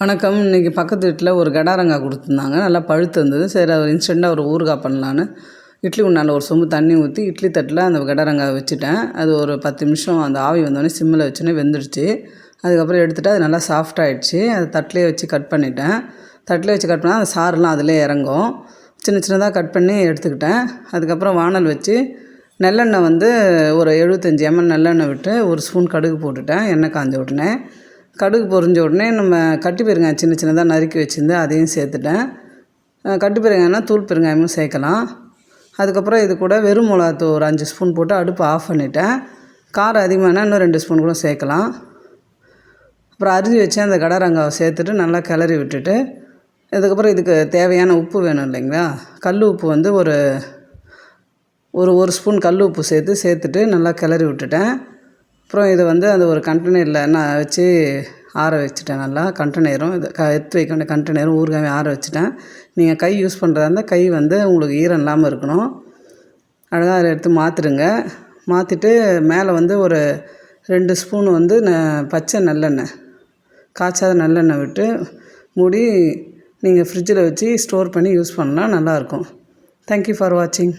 வணக்கம். இன்றைக்கி பக்கத்து வீட்டில் ஒரு கடாரங்காய் கொடுத்துருந்தாங்க. நல்லா பழுத்து இருந்தது. சரி அவர் இன்ஸ்டண்ட்டாக ஒரு ஊறுகாய் பண்ணலான்னு. இட்லி உண்டான ஒரு சொம்பு தண்ணி ஊற்றி இட்லி தட்டில் அந்த கடாரங்காய் வச்சுட்டேன். அது ஒரு பத்து நிமிஷம் அந்த ஆவி வந்தோடனே சிம்மில் வச்சோடனே வெந்துடுச்சு அதுக்கப்புறம் எடுத்துகிட்டு அது நல்லா சாஃப்டாகிடுச்சு அதை தட்டிலே வச்சு கட் பண்ணிட்டேன். தட்டிலே வச்சு கட் பண்ணால் அந்த சாறுலாம் அதிலே இறங்கும். சின்ன சின்னதாக கட் பண்ணி எடுத்துக்கிட்டேன். அதுக்கப்புறம் வானல் வச்சு நல்லெண்ணெய் வந்து ஒரு எழுபத்தஞ்சி எம்எல் நல்லெண்ணெய் விட்டு ஒரு ஸ்பூன் கடுகு போட்டுட்டேன். எண்ணெய் காஞ்ச உடனே. கடுகு பொரிஞ்ச உடனே நம்ம கட்டி பெருங்காயம் சின்ன சின்னதாக நறுக்கி வச்சுருந்தேன் அதையும் சேர்த்துட்டேன். கட்டி பெருங்காயம்னா தூள் பெருங்காயமும் சேர்க்கலாம். அதுக்கப்புறம் இது கூட வெறும் மிளகாத்தூள் ஒரு அஞ்சு ஸ்பூன் போட்டு அடுப்பு ஆஃப் பண்ணிவிட்டேன் காரம் அதிகமானால் இன்னும் ரெண்டு ஸ்பூன் கூட சேர்க்கலாம். அப்புறம் அரிஞ்சு வச்சு அந்த கடரங்காவை சேர்த்துட்டு நல்லா கிளறி விட்டுட்டு இதுக்கப்புறம் இதுக்கு தேவையான உப்பு வேணும் இல்லைங்களா? கல் உப்பு வந்து ஒரு ஒரு ஒரு ஸ்பூன் கல் உப்பு சேர்த்து சேர்த்துட்டு நல்லா கிளறி விட்டுட்டேன். அப்புறம் இதை வந்து அந்த ஒரு கண்டெய்னரில் நான் வச்சு ஆற வச்சுட்டேன் நல்லா கண்டெய்னரும் இது க எடுத்து வைக்க வேண்டிய கண்டெய்னரும் ஊறுகாய் ஆற வச்சுட்டேன். நீங்கள் கை யூஸ் பண்ணுறதா இருந்தால் கை வந்து உங்களுக்கு ஈரம் இல்லாமல் இருக்கணும். அழகாக அதை எடுத்து மாற்றிடுங்க மாற்றிட்டு மேலே வந்து ஒரு ரெண்டு ஸ்பூன் வந்து ந பச்சை நல்லெண்ணெய். காய்ச்சாத நல்லெண்ணெய் விட்டு மூடி நீங்கள் ஃப்ரிட்ஜில் வச்சு ஸ்டோர் பண்ணி யூஸ் பண்ணலாம் நல்லாயிருக்கும் தேங்க்யூ ஃபார் வாட்சிங்